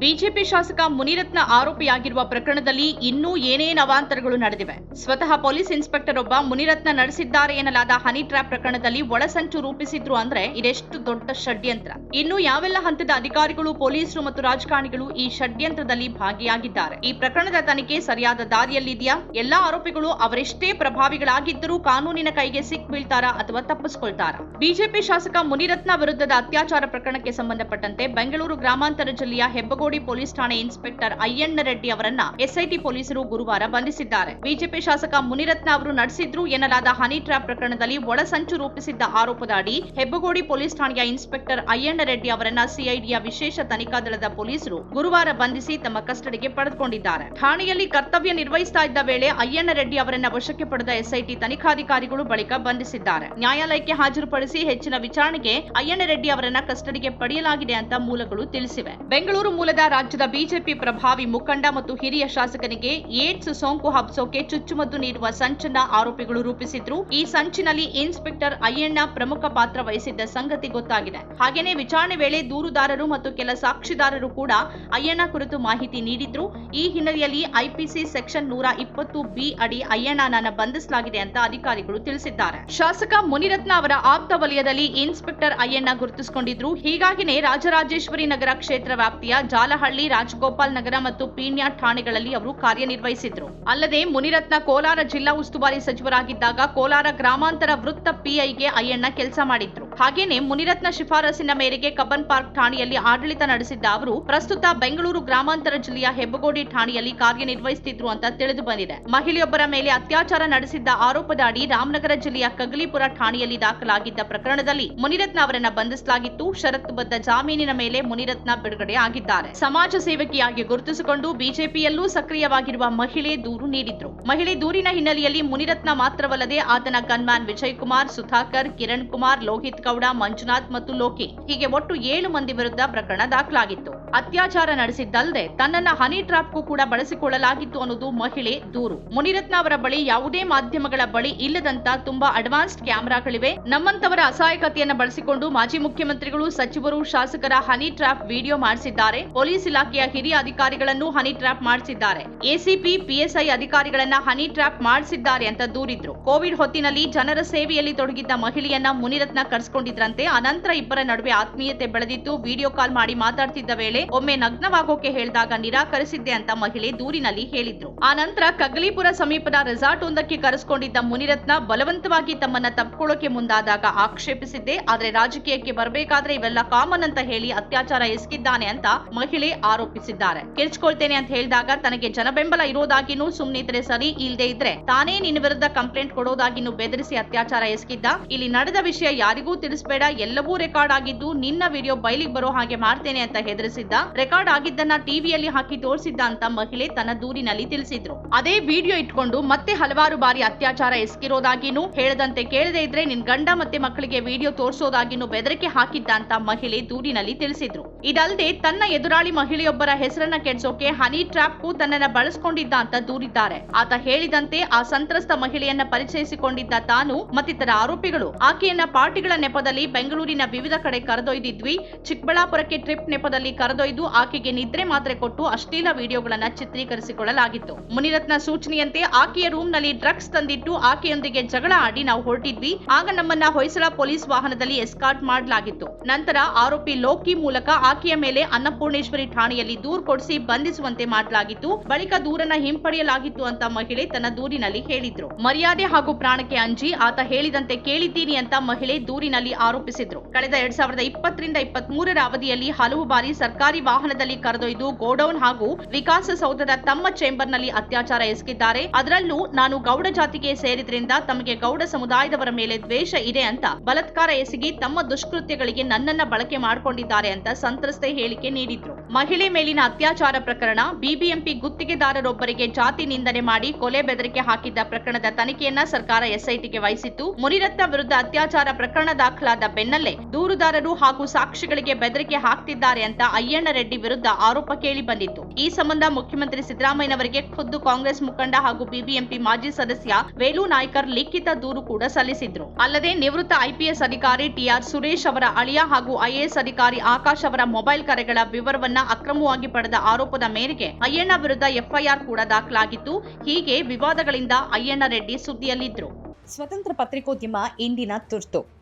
BJP ಶಾಸಕ ಮುನಿರತ್ನ ಆರೋಪಿಯಾಗಿರುವ ಪ್ರಕರಣದಲ್ಲಿ ಇನ್ನೂ ಏನೇ ಅವಾಂತರಗಳು ನಡೆದಿವೆ? ಸ್ವತಃ ಪೊಲೀಸ್ ಇನ್ಸ್ಪೆಕ್ಟರ್ ಒಬ್ಬ ಮುನಿರತ್ನ ನಡೆಸಿದ್ದಾರೆ ಎನ್ನಲಾದ ಹನಿ ಟ್ರ್ಯಾಪ್ ಪ್ರಕರಣದಲ್ಲಿ ಒಳಸಂಚು ರೂಪಿಸಿದ್ರು ಅಂದ್ರೆ ಇದೆಷ್ಟು ದೊಡ್ಡ ಷಡ್ಯಂತ್ರ. ಇನ್ನು ಯಾವೆಲ್ಲ ಹಂತದ ಅಧಿಕಾರಿಗಳು, ಪೊಲೀಸರು ಮತ್ತು ರಾಜಕಾರಣಿಗಳು ಈ ಷಡ್ಯಂತ್ರದಲ್ಲಿ ಭಾಗಿಯಾಗಿದ್ದಾರೆ? ಈ ಪ್ರಕರಣದ ತನಿಖೆ ಸರಿಯಾದ ದಾರಿಯಲ್ಲಿದೆಯಾ? ಎಲ್ಲಾ ಆರೋಪಿಗಳು ಅವರೆಷ್ಟೇ ಪ್ರಭಾವಿಗಳಾಗಿದ್ದರೂ ಕಾನೂನಿನ ಕೈಗೆ ಸಿಕ್ ಬೀಳ್ತಾರಾ ಅಥವಾ ತಪ್ಪಿಸ್ಕೊಳ್ತಾರಾ? ಬಿಜೆಪಿ ಶಾಸಕ ಮುನಿರತ್ನ ವಿರುದ್ಧದ ಅತ್ಯಾಚಾರ ಪ್ರಕರಣಕ್ಕೆ ಸಂಬಂಧಪಟ್ಟಂತೆ ಬೆಂಗಳೂರು ಗ್ರಾಮಾಂತರ ಜಿಲ್ಲೆಯ ಹೆಬ್ಬಗೋಡಿ ಪೊಲೀಸ್ ಠಾಣೆ ಇನ್ಸ್ಪೆಕ್ಟರ್ ಅಯ್ಯಣ್ಣ ರೆಡ್ಡಿ ಅವರನ್ನ ಎಸ್ಐಟಿ ಪೊಲೀಸರು ಗುರುವಾರ ಬಂಧಿಸಿದ್ದಾರೆ. ಬಿಜೆಪಿ ಶಾಸಕ ಮುನಿರತ್ನ ಅವರು ನಡೆಸಿದ್ರು ಎನ್ನಲಾದ ಹನಿ ಟ್ರ್ಯಾಪ್ ಪ್ರಕರಣದಲ್ಲಿ ಒಳಸಂಚು ರೂಪಿಸಿದ್ದ ಆರೋಪದ ಅಡಿ ಹೆಬ್ಬಗೋಡಿ ಪೊಲೀಸ್ ಠಾಣೆಯ ಇನ್ಸ್ಪೆಕ್ಟರ್ ಅಯ್ಯಣ್ಣ ರೆಡ್ಡಿ ಅವರನ್ನ ಸಿಐಡಿಯ ವಿಶೇಷ ತನಿಖಾ ದಳದ ಪೊಲೀಸರು ಗುರುವಾರ ಬಂಧಿಸಿ ತಮ್ಮ ಕಸ್ಟಡಿಗೆ ಪಡೆದುಕೊಂಡಿದ್ದಾರೆ. ಠಾಣೆಯಲ್ಲಿ ಕರ್ತವ್ಯ ನಿರ್ವಹಿಸ್ತಾ ಇದ್ದ ವೇಳೆ ಅಯ್ಯಣ್ಣ ರೆಡ್ಡಿ ಅವರನ್ನ ವಶಕ್ಕೆ ಪಡೆದ ಎಸ್ಐಟಿ ತನಿಖಾಧಿಕಾರಿಗಳು ಬಳಿಕ ಬಂಧಿಸಿದ್ದಾರೆ. ನ್ಯಾಯಾಲಯಕ್ಕೆ ಹಾಜರುಪಡಿಸಿ ಹೆಚ್ಚಿನ ವಿಚಾರಣೆಗೆ ಅಯ್ಯಣ್ಣ ರೆಡ್ಡಿ ಅವರನ್ನ ಕಸ್ಟಡಿಗೆ ಪಡೆಯಲಾಗಿದೆ ಅಂತ ಮೂಲಗಳು ತಿಳಿಸಿವೆ. ಬೆಂಗಳೂರು ಮೂಲದ ರಾಜ್ಯದ ಬಿಜೆಪಿ ಪ್ರಭಾವಿ ಮುಖಂಡ ಮತ್ತು ಹಿರಿಯ ಶಾಸಕನಿಗೆ ಏಡ್ಸ್ ಸೋಂಕು ಹಬ್ಸೋಕೆ ಚುಚ್ಚುಮದ್ದು ನೀಡುವ ಸಂಚನ್ನ ಆರೋಪಿಗಳು ರೂಪಿಸಿದ್ರು. ಈ ಸಂಚಿನಲ್ಲಿ ಇನ್ಸ್ಪೆಕ್ಟರ್ ಅಯ್ಯಣ್ಣ ಪ್ರಮುಖ ಪಾತ್ರ ವಹಿಸಿದ್ದ ಸಂಗತಿ ಗೊತ್ತಾಗಿದೆ. ಹಾಗೇನೇ ವಿಚಾರಣೆ ವೇಳೆ ದೂರುದಾರರು ಮತ್ತು ಕೆಲ ಸಾಕ್ಷಿದಾರರು ಕೂಡ ಅಯ್ಯಣ್ಣ ಕುರಿತು ಮಾಹಿತಿ ನೀಡಿದ್ರು. ಈ ಹಿನ್ನೆಲೆಯಲ್ಲಿ ಐಪಿಸಿ ಸೆಕ್ಷನ್ ನೂರ ಇಪ್ಪತ್ತು ಬಿ ಅಡಿ ಅಯ್ಯಣ್ಣನನ್ನ ಬಂಧಿಸಲಾಗಿದೆ ಅಂತ ಅಧಿಕಾರಿಗಳು ತಿಳಿಸಿದ್ದಾರೆ. ಶಾಸಕ ಮುನಿರತ್ನ ಅವರ ಆಪ್ತ ವಲಯದಲ್ಲಿ ಇನ್ಸ್ಪೆಕ್ಟರ್ ಅಯ್ಯಣ್ಣ ಗುರುತಿಸಿಕೊಂಡಿದ್ರು. ಹೀಗಾಗಿನೇ ರಾಜರಾಜೇಶ್ವರಿ ನಗರ ಕ್ಷೇತ್ರ ವ್ಯಾಪ್ತಿಯ ಜಾಲಹಳ್ಳಿ ರಾಜಗೋಪಾಲ್ ನಗರ ಮತ್ತು ಪೀಣ್ಯ ಠಾಣೆಗಳಲ್ಲಿ ಅವರು ಕಾರ್ಯನಿರ್ವಹಿಸಿದ್ರು. ಅಲ್ಲದೆ ಮುನಿರತ್ನ ಕೋಲಾರ ಜಿಲ್ಲಾ ಉಸ್ತುವಾರಿ ಸಚಿವರಾಗಿದ್ದಾಗ ಕೋಲಾರ ಗ್ರಾಮಾಂತರ ವೃತ್ತ ಪಿಐಗೆ ಅಯ್ಯಣ್ಣ ಕೆಲಸ ಮಾಡಿದ್ರು. ಹಾಗೇನೆ ಮುನಿರತ್ನ ಶಿಫಾರಸಿನ ಮೇರೆಗೆ ಕಬ್ಬನ್ ಪಾರ್ಕ್ ಠಾಣೆಯಲ್ಲಿ ಆಡಳಿತ ನಡೆಸಿದ್ದ ಅವರು, ಪ್ರಸ್ತುತ ಬೆಂಗಳೂರು ಗ್ರಾಮಾಂತರ ಜಿಲ್ಲೆಯ ಹೆಬ್ಬಗೋಡಿ ಠಾಣೆಯಲ್ಲಿ ಕಾರ್ಯನಿರ್ವಹಿಸುತ್ತಿದ್ರು ಅಂತ ತಿಳಿದು ಬಂದಿದೆ. ಮಹಿಳೆಯೊಬ್ಬರ ಮೇಲೆ ಅತ್ಯಾಚಾರ ನಡೆಸಿದ್ದ ಆರೋಪದ ಅಡಿ ರಾಮನಗರ ಜಿಲ್ಲೆಯ ಕಗಲಿಪುರ ಠಾಣೆಯಲ್ಲಿ ದಾಖಲಾಗಿದ್ದ ಪ್ರಕರಣದಲ್ಲಿ ಮುನಿರತ್ನ ಅವರನ್ನು ಬಂಧಿಸಲಾಗಿತ್ತು. ಷರತ್ತುಬದ್ಧ ಜಾಮೀನಿನ ಮೇಲೆ ಮುನಿರತ್ನ ಬಿಡುಗಡೆ ಆಗಿದ್ದಾರೆ. ಸಮಾಜ ಸೇವಕಿಯಾಗಿ ಗುರುತಿಸಿಕೊಂಡು ಬಿಜೆಪಿಯಲ್ಲೂ ಸಕ್ರಿಯವಾಗಿರುವ ಮಹಿಳೆ ದೂರು ನೀಡಿದ್ರು. ಮಹಿಳೆ ದೂರಿನ ಹಿನ್ನೆಲೆಯಲ್ಲಿ ಮುನಿರತ್ನ ಮಾತ್ರವಲ್ಲದೆ ಆತನ ಗನ್ಮ್ಯಾನ್ ವಿಜಯ್ ಕುಮಾರ್, ಸುಧಾಕರ್, ಕಿರಣ್ ಕುಮಾರ್, ಲೋಹಿತ್ ಗೌಡ, ಮಂಜುನಾಥ್ ಮತ್ತು ಲೋಕಿ ಹೀಗೆ ಒಟ್ಟು ಏಳು ಮಂದಿ ವಿರುದ್ಧ ಪ್ರಕರಣ ದಾಖಲಾಗಿತ್ತು. ಅತ್ಯಾಚಾರ ನಡೆಸಿದ್ದಲ್ಲದೆ ತನ್ನನ್ನ ಹನಿ ಟ್ರಾಪ್ಗೂ ಕೂಡ ಬಳಸಿಕೊಳ್ಳಲಾಗಿತ್ತು ಅನ್ನೋದು ಮಹಿಳೆ ದೂರು. ಮುನಿರತ್ನ ಅವರ ಬಳಿ ಯಾವುದೇ ಮಾಧ್ಯಮಗಳ ಬಳಿ ಇಲ್ಲದಂತ ತುಂಬಾ ಅಡ್ವಾನ್ಸ್ಡ್ ಕ್ಯಾಮೆರಾಗಳಿವೆ. ನಮ್ಮಂತವರ ಅಸಹಾಯಕತೆಯನ್ನ ಬಳಸಿಕೊಂಡು ಮಾಜಿ ಮುಖ್ಯಮಂತ್ರಿಗಳು, ಸಚಿವರು, ಶಾಸಕರ ಹನಿ ಟ್ರಾಪ್ ವಿಡಿಯೋ ಮಾಡಿಸಿದ್ದಾರೆ. ಪೊಲೀಸ್ ಇಲಾಖೆಯ ಹಿರಿಯ ಅಧಿಕಾರಿಗಳನ್ನು ಹನಿ ಟ್ರಾಪ್ ಮಾಡಿಸಿದ್ದಾರೆ. ಎಸಿಪಿ, ಪಿಎಸ್ಐ ಅಧಿಕಾರಿಗಳನ್ನ ಹನಿ ಟ್ರಾಪ್ ಮಾಡಿಸಿದ್ದಾರೆ ಅಂತ ದೂರಿದ್ರು. ಕೋವಿಡ್ ಹೊತ್ತಿನಲ್ಲಿ ಜನರ ಸೇವೆಯಲ್ಲಿ ತೊಡಗಿದ್ದ ಮಹಿಳೆಯನ್ನ ಮುನಿರತ್ನ ಕರೆಸಿಕೊಂಡಿದ್ರಂತೆ ಅನಂತರ ಇಬ್ಬರ ನಡುವೆ ಆತ್ಮೀಯತೆ ಬೆಳೆದಿತ್ತು ವಿಡಿಯೋ ಕಾಲ್ ಮಾಡಿ ಮಾತಾಡ್ತಿದ್ದ ವೇಳೆ, ಒಮ್ಮೆ ನಗ್ನವಾಗೋಕೆ ಹೇಳಿದಾಗ ನಿರಾಕರಿಸಿದ್ದೆ ಅಂತ ಮಹಿಳೆ ದೂರಿನಲ್ಲಿ ಹೇಳಿದ್ರು. ಆ ನಂತರ ಕಗ್ಲಿಪುರ ಸಮೀಪದ ರೆಸಾರ್ಟ್ ಒಂದಕ್ಕೆ ಕರೆಸಿಕೊಂಡಿದ್ದ ಮುನಿರತ್ನ ಬಲವಂತವಾಗಿ ತಮ್ಮನ್ನ ತಪ್ಪಿಕೊಳ್ಳೋಕೆ ಮುಂದಾದಾಗ ಆಕ್ಷೇಪಿಸಿದ್ದೆ. ಆದ್ರೆ ರಾಜಕೀಯಕ್ಕೆ ಬರಬೇಕಾದ್ರೆ ಇವೆಲ್ಲ ಕಾಮನ್ ಅಂತ ಹೇಳಿ ಅತ್ಯಾಚಾರ ಎಸಗಿದ್ದಾನೆ ಅಂತ ಮಹಿಳೆ ಆರೋಪಿಸಿದ್ದಾರೆ. ಕಿರ್ಚ್ಕೊಳ್ತೇನೆ ಅಂತ ಹೇಳಿದಾಗ ತನಗೆ ಜನಬೆಂಬಲ ಇರೋದಾಗಿನೂ ಸುಮ್ನಿದ್ರೆ ಸರಿ ಇಲ್ಲದೆ ಇದ್ರೆ ತಾನೇ ನಿನ್ನ ವಿರುದ್ಧ ಕಂಪ್ಲೇಂಟ್ ಕೊಡೋದಾಗಿನೂ ಬೆದರಿಸಿ ಅತ್ಯಾಚಾರ ಎಸಗಿದ್ದ. ಇಲ್ಲಿ ನಡೆದ ವಿಷಯ ಯಾರಿಗೂ ತಿಳಿಸಬೇಡ, ಎಲ್ಲವೂ ರೆಕಾರ್ಡ್ ಆಗಿದ್ದು ನಿನ್ನ ವಿಡಿಯೋ ಬಯಲಿಗೆ ಬರೋ ಹಾಗೆ ಮಾಡ್ತೇನೆ ಅಂತ ಹೆದರಿಸಿದ್ದ. ರೆಕಾರ್ಡ್ ಆಗಿದ್ದನ್ನ ಟಿವಿಯಲ್ಲಿ ಹಾಕಿ ತೋರಿಸಿದ್ದ ಅಂತ ಮಹಿಳೆ ತನ್ನ ದೂರಿನಲ್ಲಿ ತಿಳಿಸಿದ್ರು. ಅದೇ ವಿಡಿಯೋ ಇಟ್ಕೊಂಡು ಮತ್ತೆ ಹಲವಾರು ಬಾರಿ ಅತ್ಯಾಚಾರ ಎಸಗಿರೋದಾಗಿನೂ, ಹೇಳದಂತೆ ಕೇಳದೆ ಇದ್ರೆ ನಿನ್ ಗಂಡ ಮತ್ತೆ ಮಕ್ಕಳಿಗೆ ವಿಡಿಯೋ ತೋರಿಸೋದಾಗಿನೂ ಬೆದರಿಕೆ ಹಾಕಿದ್ದ ಅಂತ ಮಹಿಳೆ ದೂರಿನಲ್ಲಿ ತಿಳಿಸಿದ್ರು. ಇದಲ್ಲದೆ ತನ್ನ ಎದುರಾಳಿ ಮಹಿಳೆಯೊಬ್ಬರ ಹೆಸರನ್ನ ಕೆಡ್ಸೋಕೆ ಹನಿ ಟ್ರ್ಯಾಪ್ಗೂ ತನ್ನನ್ನ ಬಳಸ್ಕೊಂಡಿದ್ದ ಅಂತ ದೂರಿದ್ದಾರೆ. ಆತ ಹೇಳಿದಂತೆ ಆ ಸಂತ್ರಸ್ತ ಮಹಿಳೆಯನ್ನ ಪರಿಚಯಿಸಿಕೊಂಡಿದ್ದ ತಾನು ಮತ್ತಿತರ ಆರೋಪಿಗಳು. ಆಕೆಯನ್ನ ಪಾರ್ಟಿಗಳ ನೆಪದಲ್ಲಿ ಬೆಂಗಳೂರಿನ ವಿವಿಧ ಕಡೆ ಕರೆದೊಯ್ದಿದ್ವಿ. ಚಿಕ್ಕಬಳ್ಳಾಪುರಕ್ಕೆ ಟ್ರಿಪ್ ನೆಪದಲ್ಲಿ ಕರೆದೊಯ್ದು ಆಕೆಗೆ ನಿದ್ರೆ ಮಾತ್ರೆ ಕೊಟ್ಟು ಅಶ್ಲೀಲ ವಿಡಿಯೋಗಳನ್ನ ಚಿತ್ರೀಕರಿಸಿಕೊಳ್ಳಲಾಗಿತ್ತು. ಮುನಿರತ್ನ ಸೂಚನೆಯಂತೆ ಆಕೆಯ ರೂಮ್ನಲ್ಲಿ ಡ್ರಗ್ಸ್ ತಂದಿಟ್ಟು ಆಕೆಯೊಂದಿಗೆ ಜಗಳ ಆಡಿ ನಾವು ಹೊರಟಿದ್ವಿ. ಆಗ ನಮ್ಮನ್ನ ಹೊಯ್ಸಳ ಪೊಲೀಸ್ ವಾಹನದಲ್ಲಿ ಎಸ್ಕಾರ್ಟ್ ಮಾಡಲಾಗಿತ್ತು. ನಂತರ ಆರೋಪಿ ಲೋಕಿ ಮೂಲಕ ಆಕೆಯ ಮೇಲೆ ಅನ್ನಪೂರ್ಣೇಶ್ವರಿ ಠಾಣೆಯಲ್ಲಿ ದೂರು ಕೊಡಿಸಿ ಬಂಧಿಸುವಂತೆ ಮಾಡಲಾಗಿತ್ತು. ಬಳಿಕ ದೂರನ್ನ ಹಿಂಪಡೆಯಲಾಗಿತ್ತು ಅಂತ ಮಹಿಳೆ ತನ್ನ ದೂರಿನಲ್ಲಿ ಹೇಳಿದ್ರು. ಮರ್ಯಾದೆ ಹಾಗೂ ಪ್ರಾಣಕ್ಕೆ ಅಂಜಿ, ಆತ ಹೇಳಿದಂತೆ ಕೇಳಿದ್ದೀನಿ ಅಂತ ಮಹಿಳೆ ದೂರಿನಲ್ಲಿ ಆರೋಪಿಸಿದ್ರು. ಕಳೆದ ಎರಡ್ ಸಾವಿರದ ಇಪ್ಪತ್ತರಿಂದ ಇಪ್ಪತ್ತ್ ಅವಧಿಯಲ್ಲಿ ಹಲವು ಬಾರಿ ಸರ್ಕಾರಿ ವಾಹನದಲ್ಲಿ ಕರೆದೊಯ್ದು ಗೋಡೌನ್ ಹಾಗೂ ವಿಕಾಸಸೌಧದ ತಮ್ಮ ಚೇಂಬರ್ನಲ್ಲಿ ಅತ್ಯಾಚಾರ ಎಸಗಿದ್ದಾರೆ. ಅದರಲ್ಲೂ ನಾನು ಗೌಡ ಜಾತಿಗೆ ಸೇರಿದ್ರಿಂದ ತಮಗೆ ಗೌಡ ಸಮುದಾಯದವರ ಮೇಲೆ ದ್ವೇಷ ಇದೆ ಅಂತ ಬಲತ್ಕಾರ ಎಸಗಿ ತಮ್ಮ ದುಷ್ಕೃತ್ಯಗಳಿಗೆ ನನ್ನನ್ನ ಬಳಕೆ ಮಾಡಿಕೊಂಡಿದ್ದಾರೆ ಅಂತ ಸಂತ್ರಸ್ತೆ ಹೇಳಿಕೆ ನೀಡಿದ್ರು. ಮಹಿಳೆ ಮೇಲಿನ ಅತ್ಯಾಚಾರ ಪ್ರಕರಣ ಬಿಬಿಎಂಪಿ ಗುತ್ತಿಗೆದಾರರೊಬ್ಬರಿಗೆ ಜಾತಿ ನಿಂದನೆ ಮಾಡಿ ಕೊಲೆ ಬೆದರಿಕೆ ಹಾಕಿದ್ದ ಪ್ರಕರಣದ ತನಿಖೆಯನ್ನ ಸರ್ಕಾರ ಎಸ್ಐಟಿಗೆ ವಹಿಸಿತ್ತು. ಮುನಿರತ್ನ ವಿರುದ್ಧ ಅತ್ಯಾಚಾರ ಪ್ರಕರಣ ದಾಖಲಾದ ಬೆನ್ನಲ್ಲೇ ದೂರುದಾರರು ಹಾಗೂ ಸಾಕ್ಷಿಗಳಿಗೆ ಬೆದರಿಕೆ ಹಾಕ್ತಿದ್ದಾರೆ ಅಂತ ಅಯ್ಯಣ್ಣ ರೆಡ್ಡಿ ವಿರುದ್ಧ ಆರೋಪ ಕೇಳಿ ಬಂದಿತ್ತು. ಈ ಸಂಬಂಧ ಮುಖ್ಯಮಂತ್ರಿ ಸಿದ್ದರಾಮಯ್ಯನವರಿಗೆ ಖುದ್ದು ಕಾಂಗ್ರೆಸ್ ಮುಖಂಡ ಹಾಗೂ ಬಿಬಿಎಂಪಿ ಮಾಜಿ ಸದಸ್ಯ ವೇಲು ನಾಯ್ಕರ್ ಲಿಖಿತ ದೂರು ಕೂಡ ಸಲ್ಲಿಸಿದ್ರು. ಅಲ್ಲದೆ ನಿವೃತ್ತ ಐಪಿಎಸ್ ಅಧಿಕಾರಿ ಟಿಆರ್ ಸುರೇಶ್ ಅವರ ಅಳಿಯ ಹಾಗೂ ಐಎಎಸ್ ಅಧಿಕಾರಿ ಆಕಾಶ್ ಅವರ ಮೊಬೈಲ್ ಕರೆಗಳ ವಿವರವನ್ನ ಅಕ್ರಮವಾಗಿ ಪಡೆದ ಆರೋಪದ ಮೇರೆಗೆ ಅಯ್ಯಣ್ಣ ವಿರುದ್ಧ ಎಫ್ಐಆರ್ ಕೂಡ ದಾಖಲಾಗಿತ್ತು. ಹೀಗೆ ವಿವಾದಗಳಿಂದ ಅಯ್ಯಣ್ಣ ರೆಡ್ಡಿ ಸುದ್ದಿಯಲ್ಲಿದ್ರು. ಸ್ವತಂತ್ರ ಪತ್ರಿಕೋದ್ಯಮ ಇಂದಿನ ತುರ್ತು.